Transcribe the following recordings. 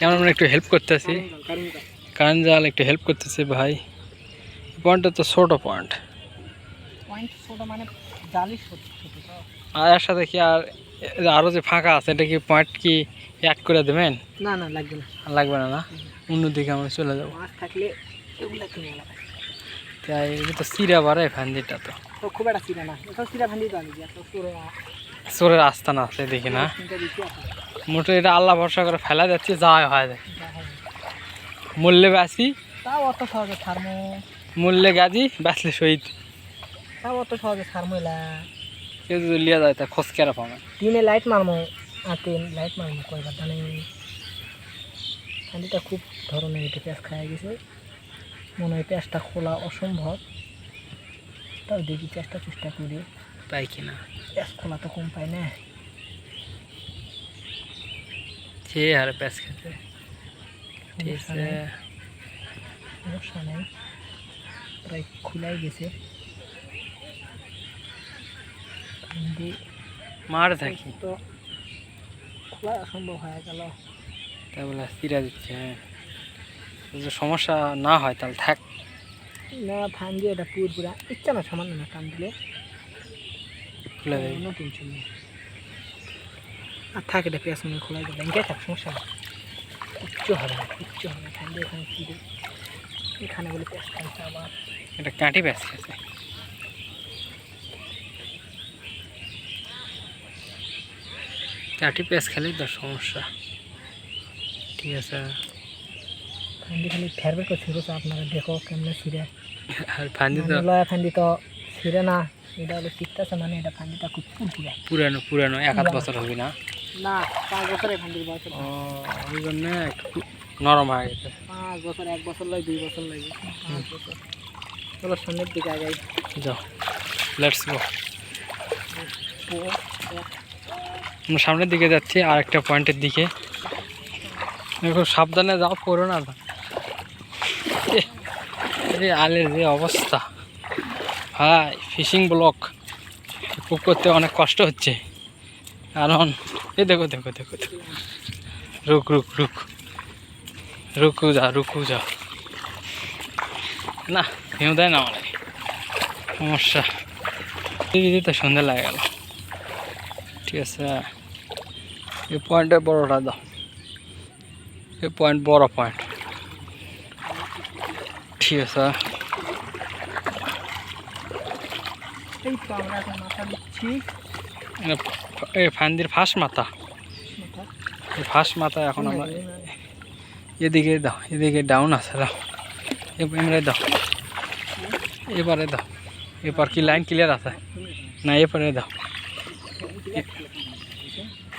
কেমন একটু হেল্প করতেছি। জাল একটু হেল্প করতেছে ভাই। পয়েন্টটা তো ছোটো পয়েন্ট মানে। আর এর সাথে কি আর আরও যে ফাঁকা আছে এটা কি পয়েন্ট কি অ্যাড করে দেবেন? না না লাগবে না। লাগবে না না? অন্যদিকে আমরা চলে যাব। থাকলে এগুলো। তাই এটা তো সিরা বাড়ে ফ্যান্ডিটা তো। খুব একটা চিরা না। আনি এত চোরের। আস্তানা আছে দেখি না। চিন্তা দিচ্ছি আছে মোটে এটা আল্লাহ ভরসা করে ফেলা যাচ্ছে যাওয়া হয় যায় মূল্যে বাসি তাও অত সহজে ছাড়মো। মূল্যে গাজি বাঁচলে শহীদ। তাও অত সহজে ছাড়মো এলা। কেউ যদি লিয়া যায় তা খোঁজ কেরা পাবে? তিনে লাইট মারমো আর তিন লাইট মারমো কয়বার জানি। হাঁড়িটা খুব ধরনের এটা পেঁয়াজ খাওয়া গেছে। মনে হয় পেঁয়াজটা খোলা অসম্ভব। তাও দেখি চেষ্টা চেষ্টা করি। পাই কিনা পেঁয়াজ খোলা তো কম পাই না। সে হারে প্যাঁচ খেতে। ঠিক সমস্যা আছে। সমস্যা নেই প্রায় খোলাই গেছে। হাঁড়ি মার থাকি তো খোলা হয়ে গেল। তাই বলে চিরা দিচ্ছে হ্যাঁ। যদি সমস্যা না হয় তাহলে থাক। না ফান দিয়ে এটা পুর পুরা ইচ্ছা না সামান্য না টান দিলে। খুলে দেবে নতুন চলে আর থাকে এটা পেঁয়াজ মনে খোলাই দেবে ইঙ্গে থাক সমস্যা নেই। কিচ্ছু হবে না কিচ্ছু হবে না। ঠান্ডা এখানে ফিরে এখানে বলে পেঁয়াজ খাইছে আবার এটা কাঁটি প্যাঁচ খেতে। কাঁটি প্যাঁচ খেলেই তো সমস্যা। ঠিক আছে। ঠান্ডি খালি ফেরবে করছে রোজ আপনারা দেখো কেমনে ছিঁড়ে। আর ফান্দি তো লয়া ফান্ডি তো ছিঁড়ে না। এটা হলো শিখতেছে মানে এটা ফান্ডিটা খুব পুরানো পুরানো এক আধ বছর হবে না। না পাঁচ বয়স ও ওই জন্য একটু নরম হয়ে গেছে। পাঁচ বছর এক বছর লাগে দুই বছর লাগে। পাঁচ বছর। চলো সামনের দিকে আগাই। যাও। লেটস গো আমরা সামনের দিকে যাচ্ছি আর একটা পয়েন্টের দিকে। খুব সাবধানে যাও করো না। আলের যে অবস্থা। ভাই ফিশিং ব্লক। করতে অনেক কষ্ট হচ্ছে। কারণ এ দেখো দেখো দেখো দেখো। রুক রুক রুক। রুকু যা রুকু যা। না কেউ দেয় না মানে সমস্যা। দিদি তো সন্ধ্যা লাগে গেল। ঠিক আছে এই পয়েন্টে বড়টা দাও। এই পয়েন্ট বড় পয়েন্ট ঠিক আছে এই আমরা মাথা দিচ্ছি। এটা ফ- এই ফান্দির ফাঁস মাথা মাথা এই ফাঁস মাথা এখন আমরা এদিকে দাও এদিকে ডাউন আছে দাও। এবারে দাও। এবারে দাও। এবার কি লাইন ক্লিয়ার আছে? না এবারে দাও।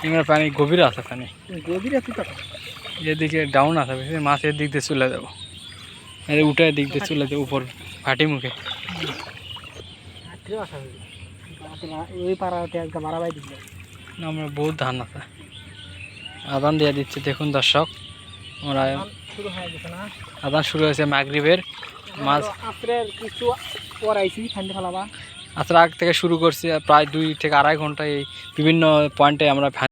এবার পানি গভীর আছে পানি। গভীর আছে তো এদিকে ডাউন আছে বেশি মাছ এর দিক দিয়ে চলে যাব। এর উঠে দিক দিয়ে চলে যাব উপর ফাটি মুখে। ওই পাড়াতে একটা বাড়াবাই দিবে না, আমরা বহুত ধান আছে। আদান দিয়ে দিচ্ছে দেখুন দর্শক। আমরা শুরু হয়ে গেছে না? আদান শুরু হয়েছে মাগরিবের। মাছ আত্রের কিছু পরাইছি ঠান্ডা ফেলাবা। আসার আগ থেকে শুরু করছি আর প্রায় দুই থেকে আড়াই ঘণ্টা এই বিভিন্ন পয়েন্টে আমরা